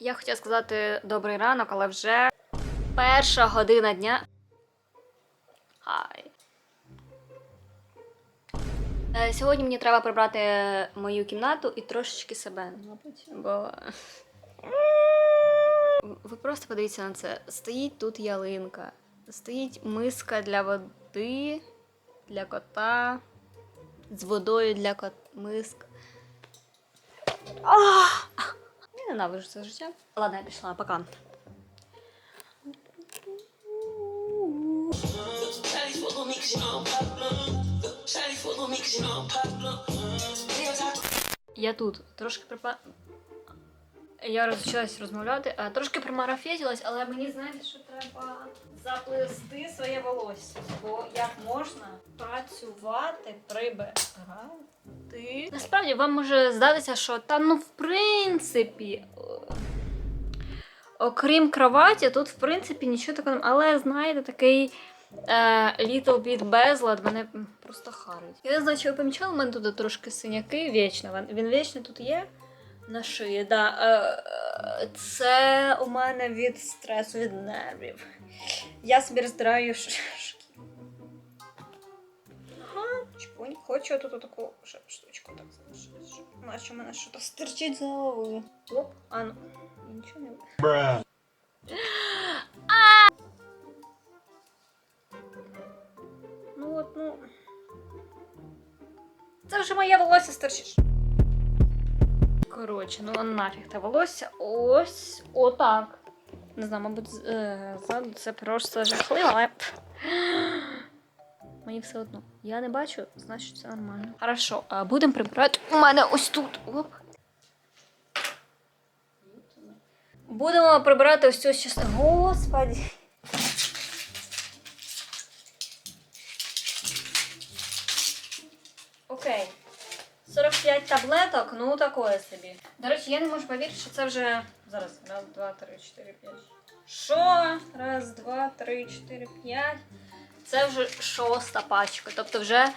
Я хотіла сказати добрий ранок, але вже перша година дня. Хай. Е, Сьогодні мені треба прибрати мою кімнату і трошечки себе. Бо. Ви просто подивіться на це. Стоїть тут ялинка, стоїть миска для води, для кота, з водою для кот... миска. Ах! Ненавижу це життя. Ладно, я пішла, пока. Я тут трошки припа. Я розчалась розмовляти, а трошки промарафетилась, але мені знаєте, що треба заплести своє волосся. Бо як можна працювати, прибирати. Насправді вам може здатися, що та ну в принципі. Окрім кроваті, тут в принципі нічого такого. Але знаєте, такий е, little bit безлад мене просто харить. Я не знаю, чи ви помічали, у мене тут трошки синяки вічно. Він вічно тут є на шиї. Да. Е, е, це у мене від стресу, від нервів. Я собі роздираю шкіру. Ага, чпунь. Хочу тут таку штучку так залишити, наче в мене щось стирчить за головою. Оп, а ну. Нічого не Bruh. Ну от, ну. Це вже моє волосся старчиш. Коротше, ну нафіг те волосся. Ось отак. Не знаю, мабуть, е, ззаду це просто жахливо, але. Мені все одно. Я не бачу, значить все нормально. Хорошо, а будемо прибирати. У мене ось тут. Оп. Будемо прибирати ось цю частину. Господи. Окей. 45 таблеток, ну такое собі. До речі, я не можу повірити, що це вже. Зараз. Раз, два, три, чотири, п'ять. Що? Раз, два, три, чотири, п'ять. Це вже шоста пачка. Тобто вже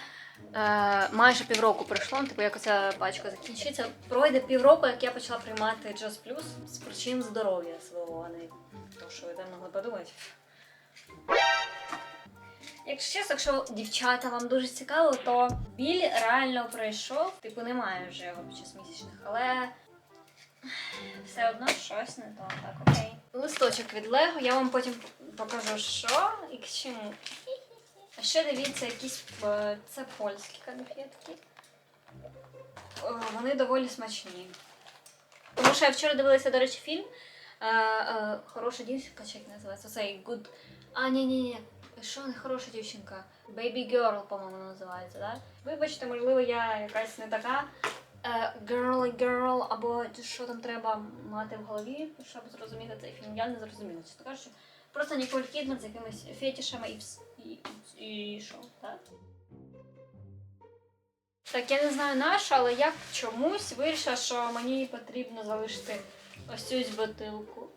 е, майже півроку пройшло. Типу, як оця пачка закінчиться. Пройде півроку, як я почала приймати Just Plus з причин здоров'я свого, а не то, що ви там могли подумати. Якщо чесно, якщо дівчата вам дуже цікаво, то біль реально пройшов. Типу немає вже під місячних, але все одно щось не то. Так, окей. Листочок від Лего, я вам потім покажу, що і к чому. А ще дивіться, якісь е, це польські конфетки. Е, Вони доволі смачні. Тому що я вчора дивилася, до речі, фільм. Е, Хороша дівчинка, як називається? Цей Good. А, ні, ні, ні. Що не хороша дівчинка? Baby Girl, по-моєму, називається, так? Вибачте, можливо, я якась не така е, girly girl, або що там треба мати в голові, щоб зрозуміти цей фільм. Я не зрозуміла, чесно кажучи. Просто Ніколь Кідман з якимись фетішами і, і, і, і що, так? Так, я не знаю на але я чомусь вирішила, що мені потрібно залишити ось цю бутилку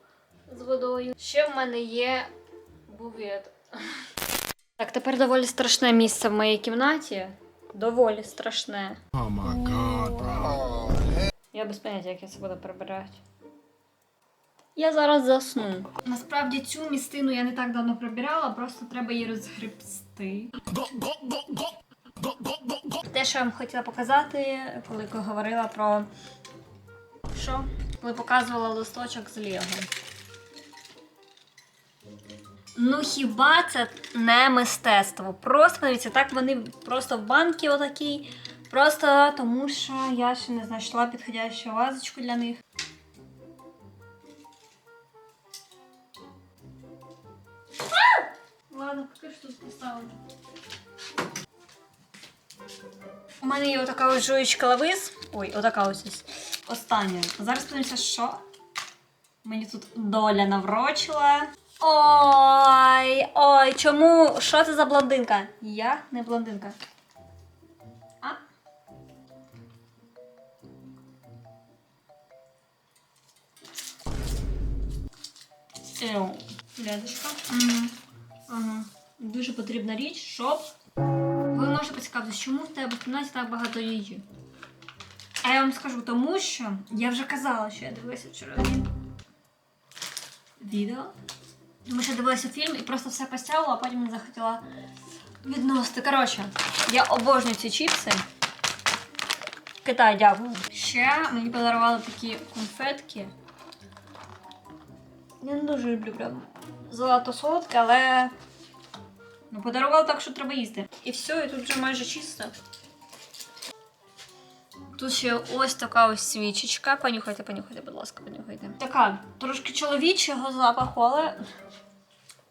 з водою. Ще в мене є бувет. Так, тепер доволі страшне місце в моїй кімнаті. Доволі страшне. Oh my god, bro. Я без поняття, як я це буду прибирати. Я зараз засну. Насправді цю містину я не так давно прибирала, просто треба її розгребсти. Те, що я вам хотіла показати, коли говорила про. Що? Коли показувала листочок з Лего. Ну хіба це не мистецтво? Просто подивіться, так вони просто в банки отакій. Просто тому що я ще не знайшла підходящу вазочку для них. Ладно, поки ж тут поставлю. У мене є отака ось жуєчка лавис. Ой, отака ось ось. Остання. Зараз подивимося, що мені тут доля наврочила. Ой, ой, чому? Що це за блондинка? Я не блондинка. А? Еу. Угу. Дуже потрібна річ, щоб. Ви можете поцікавитися, чому в тебе в кімнаті так багато їжі? А я вам скажу, тому що я вже казала, що я дивилася вчора. відео. Тому що дивилася фільм і просто все постягла, а потім не захотіла відносити. Коротше, я обожнюю ці чіпси. Китай, дякую. Ще мені подарували такі конфетки. Я не дуже люблю прям золото солодке, але ну, подарували так, що треба їсти. І все, і тут вже майже чисто. Тут ще ось така ось свічечка. Понюхайте, понюхайте, будь ласка, понюхайте. Така трошки чоловічого запаху, але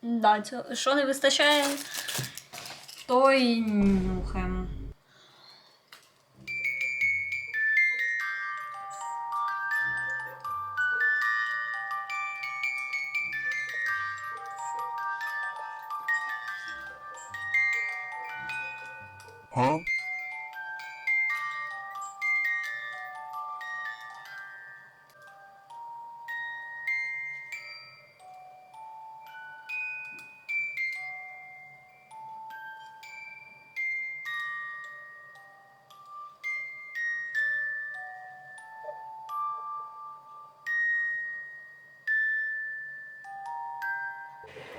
да, цього, що не вистачає, то і нюхаємо. Huh?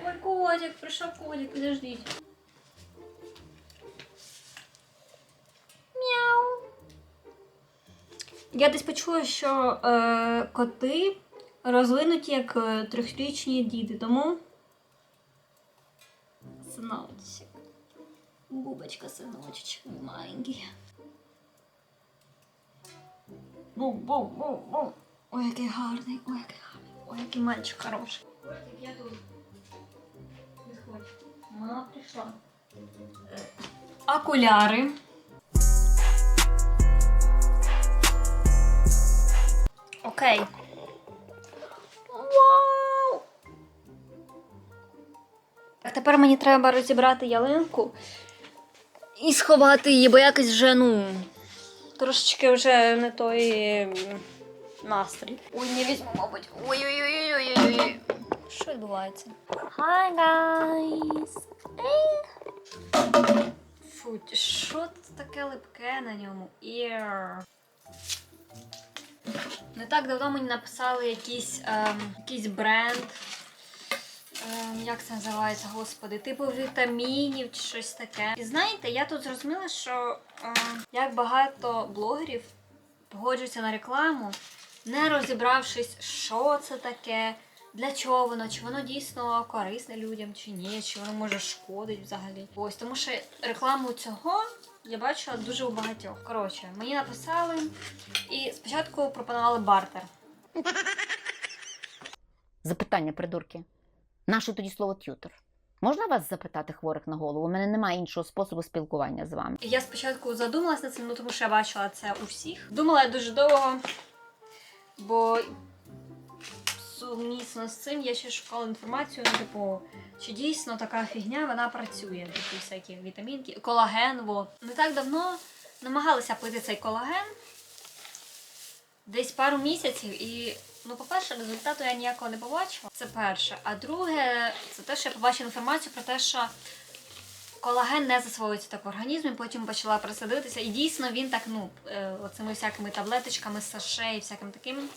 Ой, котик, прийшов котик, підождіть. Мяу. Я десь почула, що е, коти розвинуті як е, трьохрічні діти, тому. Синочок. Бубочка, синочечок мій маленький. Бу-бу-бу-бу. Ой, який гарний, ой, який гарний, ой, який мальчик хороший. Котик, я тут. Прийшла. Окуляри. Окей. Вау! Так, тепер мені треба розібрати ялинку і сховати її, бо якось вже, ну, трошечки вже не той настрій. Ой, не візьму, мабуть. Ой-ой-ой-ой-ой. Що відбувається? Hi, guys! Фу, що це таке липке на ньому? Ear. Не так давно мені написали якийсь, ем, якийсь бренд. Ем, як це називається, господи, типу вітамінів чи щось таке. І знаєте, я тут зрозуміла, що ем, як багато блогерів погоджуються на рекламу, не розібравшись, що це таке, для чого воно, чи воно дійсно корисне людям, чи ні, чи воно може шкодить взагалі. Ось тому що рекламу цього я бачила дуже у багатьох. Коротше, мені написали і спочатку пропонували бартер. Запитання, придурки. Наше тоді слово т'ютор. Можна вас запитати хворих на голову? У мене немає іншого способу спілкування з вами. Я спочатку задумалась над цим, ну тому що я бачила це у всіх. Думала я дуже довго, бо сумісно з цим я ще шукала інформацію, ну, типу, чи дійсно така фігня вона працює, такі всякі вітамінки, колаген. Во. Не так давно намагалася пити цей колаген десь пару місяців і. Ну, по-перше, результату я ніякого не побачила. Це перше. А друге, це те, що я побачила інформацію про те, що колаген не засвоюється так в організмі, потім почала присадитися, і дійсно він так, ну, е, оцими всякими таблеточками, саше і всяким таким.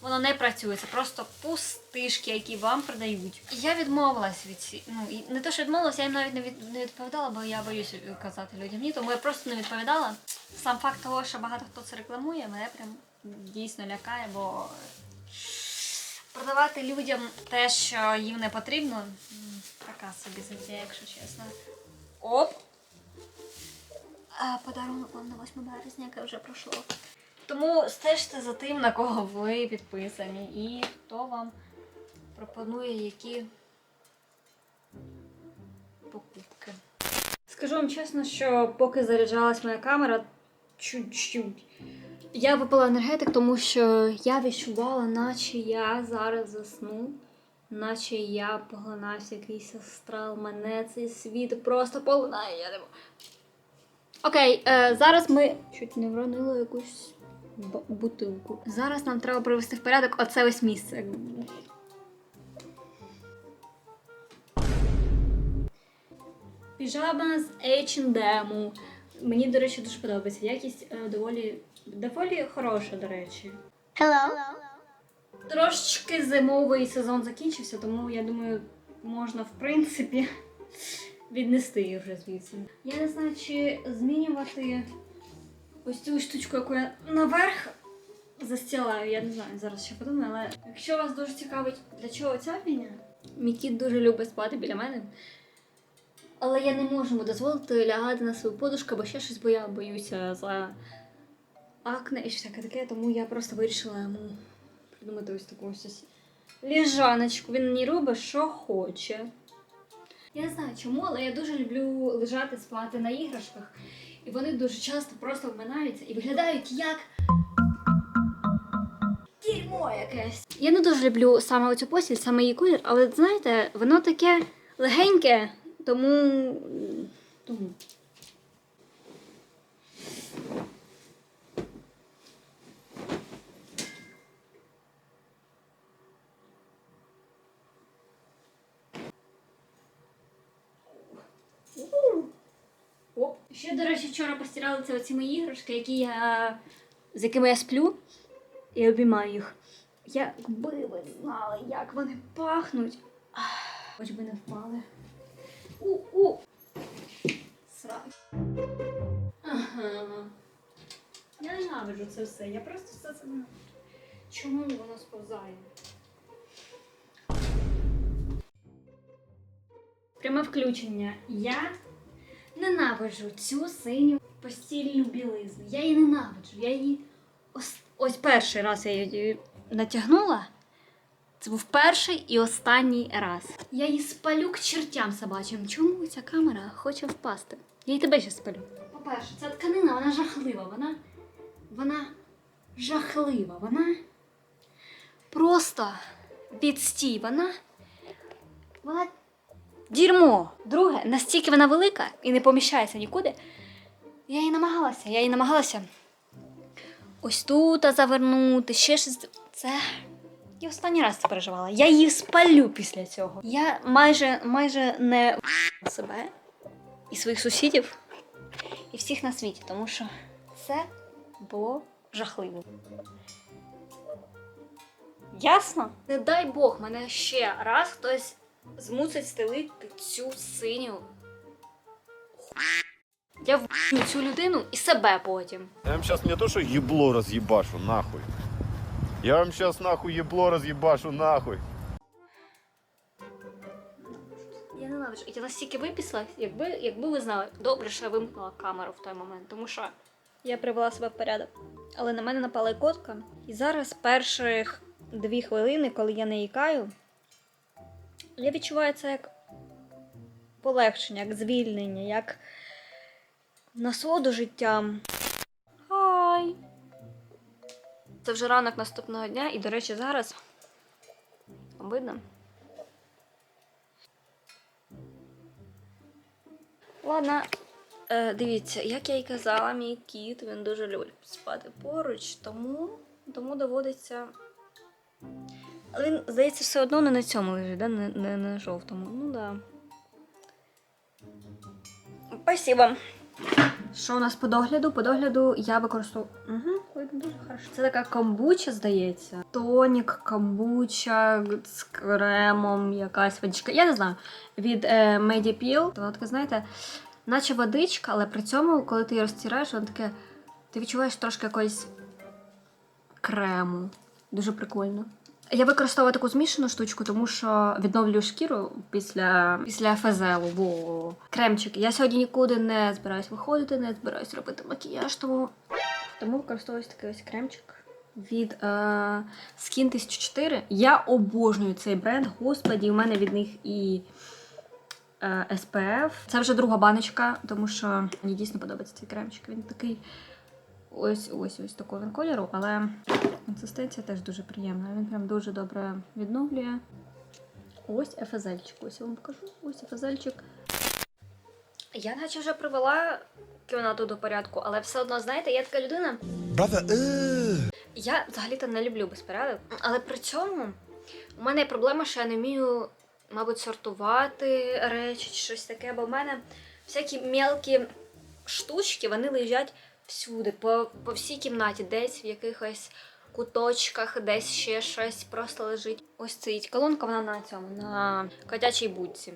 Воно не працює, це просто пустишки, які вам продають. І я відмовилась від ці. Ну, і не те, що відмовилась, я їм навіть не, від, не відповідала, бо я боюся казати людям ні, тому я просто не відповідала. Сам факт того, що багато хто це рекламує, мене прям дійсно лякає, бо продавати людям те, що їм не потрібно, така собі затія, якщо чесно. Оп! Подарунок вам на 8 березня, яке вже пройшло. Тому стежте за тим, на кого ви підписані, і хто вам пропонує які покупки. Скажу вам чесно, що поки заряджалась моя камера, чуть-чуть. Я випила енергетик, тому що я відчувала, наче я зараз засну, наче я поглинаюся якийсь астрал, мене цей світ просто поглинає. Я не. Окей, е, зараз ми чуть не вронили якусь бутилку. Зараз нам треба привести в порядок оце ось місце. Піжама з H&M. Мені, до речі, дуже подобається. Якість е, доволі, доволі хороша, до речі. Hello. Трошечки зимовий сезон закінчився, тому я думаю, можна в принципі віднести її вже звідси. Я не знаю, чи змінювати ось цю штучку, яку я наверх застілаю. Я не знаю, зараз ще подумаю, але якщо вас дуже цікавить, для чого ця фігня, мій кіт дуже любить спати біля мене. Але я не можу йому дозволити лягати на свою подушку, або ще щось, бо я боюся за акне і всяке таке, тому я просто вирішила йому придумати ось таку ось ліжаночку. Він мені робить, що хоче. Я не знаю чому, але я дуже люблю лежати спати на іграшках. І вони дуже часто просто вминаються і виглядають як. Дерьмо якесь. Я не дуже люблю саме оцю постіль, саме її колір, але знаєте, воно таке легеньке, тому. тому. Оп. Ще, до речі, вчора постирали це оці мої іграшки, які я... з якими я сплю і обіймаю їх. Якби ви знали, як вони пахнуть. Ах, Хоч би не впали. У-у! Срак. Ага. Я ненавиджу це все. Я просто все це ненавиджу. Чому воно сповзає? Пряме включення. Я ненавиджу цю синю постільну білизну. Я її ненавиджу. Я її ось, ось перший раз я її натягнула. Це був перший і останній раз. Я її спалю к чертям собачим. Чому ця камера хоче впасти? Я і тебе ще спалю. По-перше, ця тканина, вона жахлива. Вона. Вона жахлива. Вона просто відстій. Вона. Вона Дірмо. Друге, настільки вона велика і не поміщається нікуди. Я її намагалася, я її намагалася ось тут завернути, ще щось. Це. Я останній раз це переживала. Я її спалю після цього. Я майже майже не себе і своїх сусідів, і всіх на світі, тому що це було жахливо. Ясно? Не дай Бог, мене ще раз хтось змусить стелити цю синю. Я в цю людину і себе потім. Я вам сейчас не то, что ебло разъебашу, нахуй. Я вам сейчас нахуй ебло разъебашу, нахуй. Я ненавиджу. Я настільки випісла, якби, якби ви знали, добре, що я вимкнула камеру в той момент, тому що я привела себе в порядок. Але на мене напала котка. І зараз перших дві хвилини, коли я не їкаю, я відчуваю це як полегшення, як звільнення, як насолоду життям. Хай! Це вже ранок наступного дня, і, до речі, зараз. Вам видно? Ладно, е, дивіться, як я й казала, мій кіт він дуже любить спати поруч, тому, тому доводиться. Але він, здається, все одно не на цьому лежить, да? не, не на жовтому. Ну да. Спасибо. Що у нас по догляду? По догляду я використовую. Угу, видно дуже хорошо. Це така камбуча, здається. Тонік, камбуча з кремом, якась водичка. Я не знаю. Від е, Medipil. Вона така, знаєте, наче водичка, але при цьому, коли ти її розтираєш, воно таке. Ти відчуваєш трошки якоїсь крему. Дуже прикольно. Я використовую таку змішану штучку, тому що відновлюю шкіру після, після фезелу, бо кремчик. Я сьогодні нікуди не збираюсь виходити, не збираюсь робити макіяж, тому, тому використовуюсь такий ось кремчик від е, Skin 1004. Я обожнюю цей бренд. Господі, у мене від них і е, SPF. Це вже друга баночка, тому що мені дійсно подобається цей кремчик. Він такий ось ось такого кольору, але консистенція теж дуже приємна. Він прям дуже добре відновлює. Ось ефезельчик. Ось я вам покажу. Ось ефезельчик. Я наче вже привела кімнату до порядку, але все одно, знаєте, я така людина. Uh. Я взагалі-то не люблю безпорядок, але при цьому у мене є проблема, що я не вмію, мабуть, сортувати речі чи щось таке, бо в мене всякі мелкі штучки вони лежать всюди, по, по всій кімнаті, десь в якихось куточках десь ще щось просто лежить. Ось стоїть колонка, вона на цьому, на котячій будці.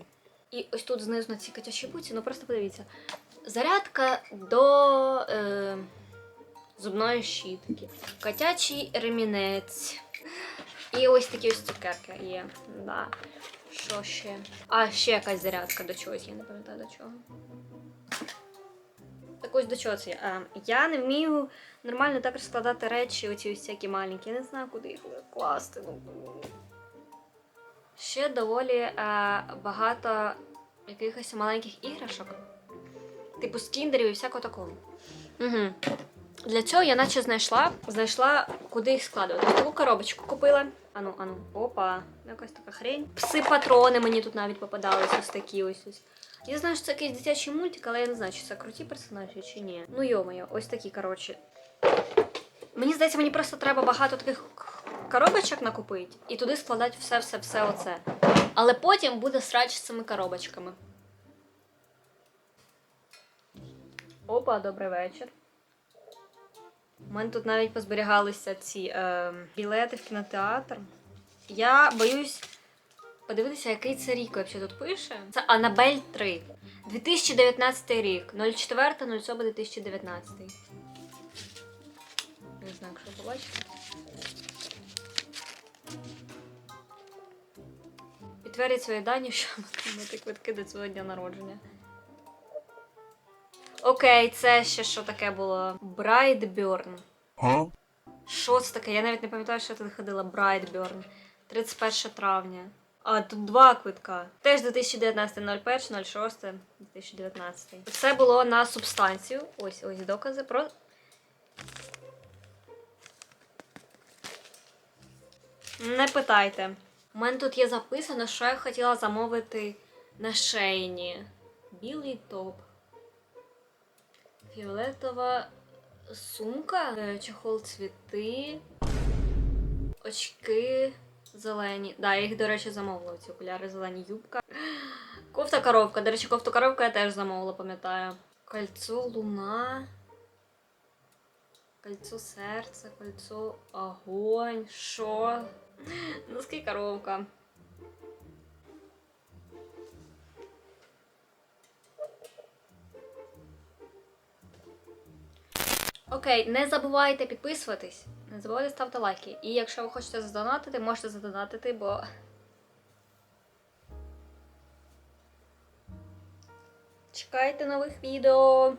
І ось тут знизу на цій котячій будці, ну просто подивіться. Зарядка до е, зубної щітки, котячий ремінець. І ось такі ось цукерки є. Да. Що ще? А, ще якась зарядка до чогось, я не пам'ятаю до чого. Так ось до чого це? я? Я не вмію нормально так розкладати речі, оці ось всякі маленькі. Я не знаю, куди їх класти. Ну. Ще доволі е, багато якихось маленьких іграшок. Типу з кіндерів і всякого такого. Угу. Для цього я наче знайшла, знайшла, куди їх складувати. Таку коробочку купила. Ану, ану, опа, якась така хрень. Пси-патрони мені тут навіть попадались ось такі ось ось. Я знаю, що це якийсь дитячий мультик, але я не знаю, чи це круті персонажі, чи ні. Ну йомаю, ось такі, коротше. Мені здається, мені просто треба багато таких коробочок накупити і туди складати все-все-все оце. Але потім буде срач з цими коробочками. Опа, добрий вечір. У мене тут навіть позберігалися ці е, білети в кінотеатр. Я боюсь подивитися, який це рік взагалі тут пише. Це Анабель 3. 2019 рік. 04.07.2019. Не знаю, якщо побачите. Підтвердіть свої дані, що мати квитки до цього дня народження. Окей, це ще що таке було? Брайтберн. Huh? Що це таке? Я навіть не пам'ятаю, що туди ходила. Брайтберн. 31 травня. А, тут два квитка. Теж 2019, 01, 06, 2019. Це було на субстанцію. Ось ось докази про. Не питайте. У мене тут є записано, що я хотіла замовити на шейні. Білий топ. Фіолетова сумка, е, чохол цвіти, очки зелені. Да, я їх, до речі, замовила. Ці окуляри зелені юбка. Кофта коробка. До речі, кофту коробку я теж замовила, пам'ятаю. Кольцо луна. Кольцо серця, кольцо огонь. Що? Носки коробка. Окей, не забувайте підписуватись, не забувайте ставити лайки. І якщо ви хочете задонатити, можете задонатити, бо. Чекайте нових відео.